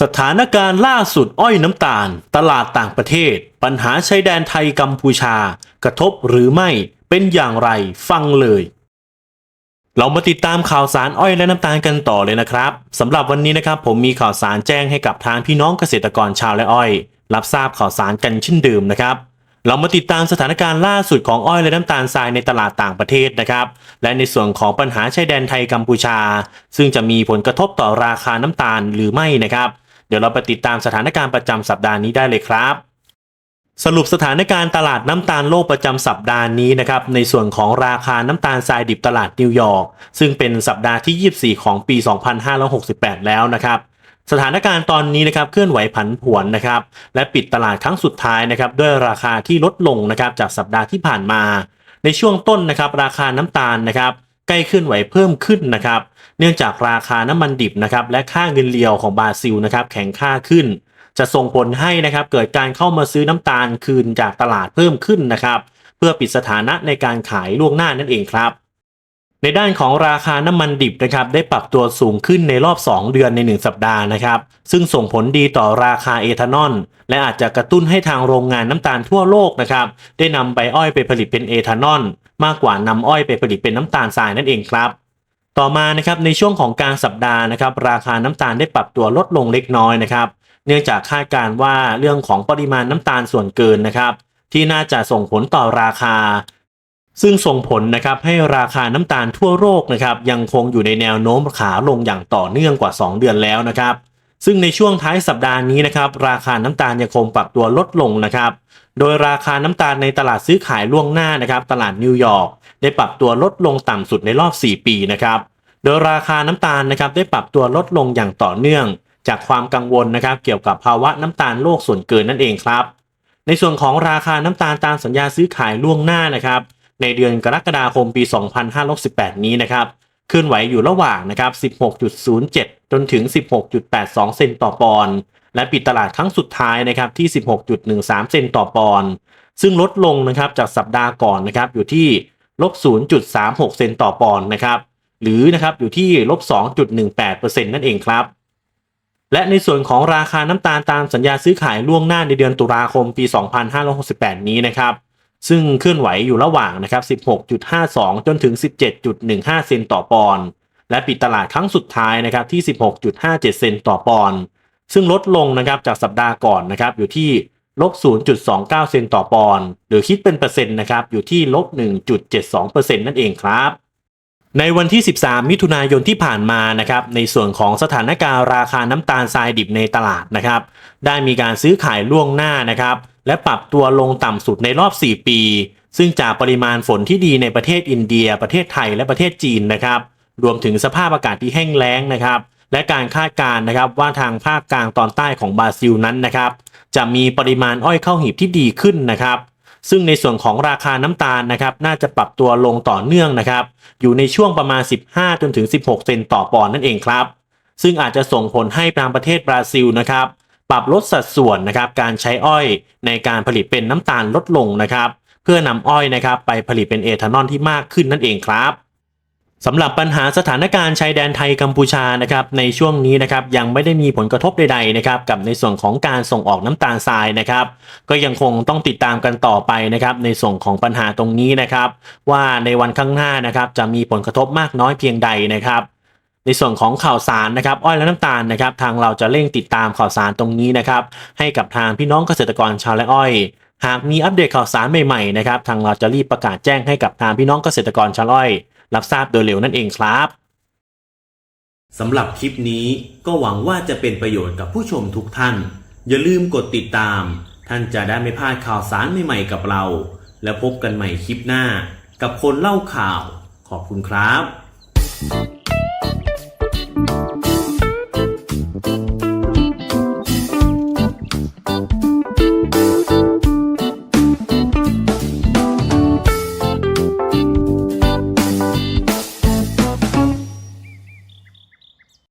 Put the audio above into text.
สถานการณ์ล่าสุดอ้อยน้ำตาล ตลาดต่างประเทศ ปัญหาชายแดนไทยกัมพูชา กระทบหรือไม่เป็นอย่างไรฟังเลย เรามาติดตามข่าวสารอ้อยและน้ำตาลกันต่อเลยนะครับสำหรับวันนี้นะครับผมมีข่าวสารแจ้งให้กับทางพี่น้องเกษตรกรชาวและอ้อย รับทราบข่าวสารกันเช่นเดิมนะครับ เรามาติดตามสถานการณ์ล่าสุดของอ้อยและน้ำตาลทรายในตลาดต่างประเทศนะครับ และในส่วนของปัญหาชายแดนไทยกัมพูชา ซึ่งจะมีผลกระทบต่อราคาน้ำตาลหรือไม่นะครับ ดี๋ยวเราไปติดตามสถานการณ์ประจำสัปดาห์นี้ได้เลยครับ สรุปสถานการณ์ตลาดน้ำตาลโลกประจำสัปดาห์นี้นะครับในส่วนของราคาน้ำตาลทรายดิบตลาดนิวยอร์กซึ่งเป็นสัปดาห์ที่ 24 ของปี 2568 แล้วนะครับสถานการณ์ตอนนี้นะครับเคลื่อนไหวผันผวนนะครับและปิดตลาดครั้งสุดท้ายนะครับด้วยราคาที่ลดลงนะครับจากสัปดาห์ที่ผ่านมา ในช่วงต้นนะครับราคาน้ำตาลนะครับ ใกล้เคลื่อนไหวเพิ่มขึ้นนะครับ เนื่องจากราคาน้ำมันดิบนะครับและค่าเงินเลียวของบราซิลนะครับแข็งค่าขึ้น จะส่งผลให้นะครับเกิดการเข้ามาซื้อน้ำตาลคืนจากตลาดเพิ่มขึ้นนะครับ เพื่อปิดสถานะในการขายล่วงหน้านั่นเองครับในด้านของราคาน้ำมันดิบนะครับได้ปรับตัวสูงขึ้นในรอบ 2 เดือนใน 1 สัปดาห์นะครับ ซึ่งส่งผลดีต่อราคาเอทานอล และอาจจะกระตุ้นให้ทางโรงงานน้ำตาลทั่วโลกนะครับ ได้นำใบอ้อยไปผลิตเป็นเอทานอล มากกว่านำอ้อยไปผลิตเป็นน้ำตาลทรายนั่นเองครับ ต่อมานะครับในช่วงของกลางสัปดาห์นะครับราคาน้ำตาลได้ปรับตัวลดลงเล็กน้อยนะครับ เนื่องจากคาดการณ์ว่าเรื่องของปริมาณน้ำตาลส่วนเกินนะครับ ที่น่าจะส่งผลต่อราคา ซึ่งส่งผลนะครับให้ราคาน้ำตาลทั่วโลกนะครับยังคงอยู่ในแนวโน้มขาลงอย่างต่อเนื่องกว่า 2 เดือนแล้วนะครับ ซึ่งในช่วงท้ายสัปดาห์นี้นะครับราคาน้ำตาลยังคงปรับตัวลดลงนะครับ โดยราคาน้ำตาลในตลาดซื้อขายล่วงหน้านะครับตลาดนิวยอร์กได้ปรับตัวลดลงต่ำสุดในรอบ 4 ปีนะครับ โดยราคาน้ำตาลนะครับได้ปรับตัวลดลงอย่างต่อเนื่อง จากความกังวลนะครับเกี่ยวกับภาวะน้ำตาลโลกส่วนเกินนั่นเองครับ ในส่วนของราคาน้ำตาลตามสัญญาซื้อขายล่วงหน้านะครับในเดือนกรกฎาคมปี 2568 นี้นะครับ เคลื่อนไหวอยู่ระหว่างนะครับ 16.07 จนถึง 16.82 เซนต์ต่อปอนด์ และปิดตลาดครั้งสุดท้ายนะครับที่ 16.13 เซนต์ต่อปอนด์ ซึ่งลดลงนะครับจากสัปดาห์ก่อนนะครับอยู่ที่ลบ 0.36 เซนต์ต่อปอนด์นะครับ หรือนะครับอยู่ที่ลบ 2.18%นั่นเองครับ และในส่วนของราคาน้ำตาลตามสัญญาซื้อขายล่วงหน้าในเดือนตุลาคมปี 2568 นี้นะครับ ซึ่งเคลื่อนไหวอยู่ระหว่างนะครับ 16.52 จนถึง 17.15 เซนต์ต่อปอนด์ และปิดตลาดครั้งสุดท้ายนะครับที่ 16.57 เซนต์ต่อปอนด์ ซึ่งลดลงนะครับจากสัปดาห์ก่อนนะครับอยู่ที่ลบ 0.29 เซนต์ต่อปอนด์ หรือคิดเป็นเปอร์เซ็นต์นะครับอยู่ที่ลบ 1.72%นั่นเองครับในวันที่ 13 มิถุนายนที่ผ่านมานะครับในส่วนของสถานการณ์ราคาน้ำตาลทรายดิบในตลาดนะครับ ได้มีการซื้อขายล่วงหน้านะครับ และปรับตัวลงต่ำสุดในรอบ 4 ปี ซึ่งจากปริมาณฝนที่ดีในประเทศอินเดีย ประเทศไทยและประเทศจีนนะครับ รวมถึงสภาพอากาศที่แห้งแล้งนะครับ และการคาดการณ์นะครับว่าทางภาคกลางตอนใต้ของบราซิลนั้นนะครับ จะมีปริมาณอ้อยเข้าหีบที่ดีขึ้นนะครับ ซึ่งในส่วนของราคาน้ำตาลนะครับ น่าจะปรับตัวลงต่อเนื่องนะครับ อยู่ในช่วงประมาณ 15จนถึง 16 เซนต์ต่อปอนด์นั่นเองครับ ซึ่งอาจจะส่งผลให้ทางประเทศบราซิลนะครับ ปรับลดสัดส่วนนะครับการใช้อ้อยในการผลิตเป็นน้ำตาลลดลงนะครับ เพื่อนำอ้อยนะครับไปผลิตเป็นเอทานอลที่มากขึ้นนั่นเองครับสำหรับปัญหาสถานการณ์ชายแดนไทยกัมพูชานะครับในช่วงนี้นะครับยังไม่ได้มีผลกระทบใดๆนะครับกับในส่วนของการส่งออกน้ำตาลทรายนะครับ ก็ยังคงต้องติดตามกันต่อไปนะครับในส่วนของปัญหาตรงนี้นะครับ ว่าในวันข้างหน้านะครับจะมีผลกระทบมากน้อยเพียงใดนะครับ ในส่วนของข่าวสารนะครับอ้อยและน้ำตาลนะครับทางเราจะเร่งติดตามข่าวสารตรงนี้นะครับให้กับทางพี่น้องเกษตรกรชาวไร่อ้อย หากมีอัปเดตข่าวสารใหม่ๆนะครับทางเราจะรีบประกาศแจ้งให้กับทางพี่น้องเกษตรกรชาวไร่อ้อยรับทราบโดยเร็วนั่นเองครับสำหรับคลิปนี้ก็หวังว่าจะเป็นประโยชน์กับผู้ชมทุกท่าน อย่าลืมกดติดตาม ท่านจะได้ไม่พลาดข่าวสารใหม่ๆกับเรา แล้วพบกันใหม่คลิปหน้า กับคนเล่าข่าว ขอบคุณครับ